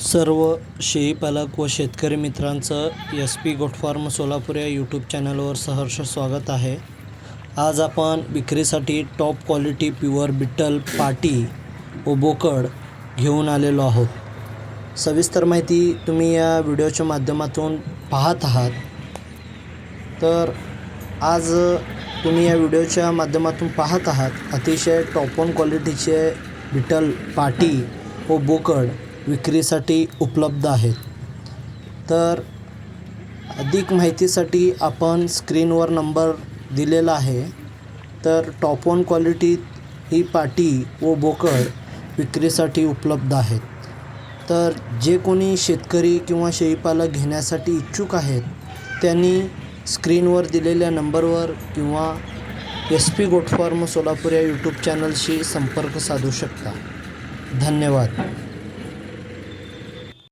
सर्व शेळीपालक व शेतकरी मित्रांचं S P goat farm Solapur या यूट्यूब चॅनलवर सहर्ष स्वागत आहे. आज आपण विक्रीसाठी टॉप क्वालिटी प्युअर बिट्टल पाटी व बोकड घेऊन आलेलो आहोत. सविस्तर माहिती तुम्ही या व्हिडिओच्या माध्यमातून पाहत आहात. तर आज तुम्ही या व्हिडिओच्या माध्यमातून पाहत आहात अतिशय टॉप ऑन क्वालिटीचे बिटल पाटी व बोकड विक्रीसाठी उपलब्ध आहेत. तर अधिक माहितीसाठी आपण स्क्रीनवर नंबर दिलेला आहे. तर टॉप वन क्वालिटीत ही पाटी व बोकड विक्रीसाठी उपलब्ध आहेत. तर जे कोणी शेतकरी किंवा शेळीपालक घेण्यासाठी इच्छुक आहेत त्यांनी स्क्रीनवर दिलेल्या नंबरवर किंवा एस पी गोटफॉर्म सोलापूर या यूट्यूब चॅनलशी संपर्क साधू शकता. धन्यवाद.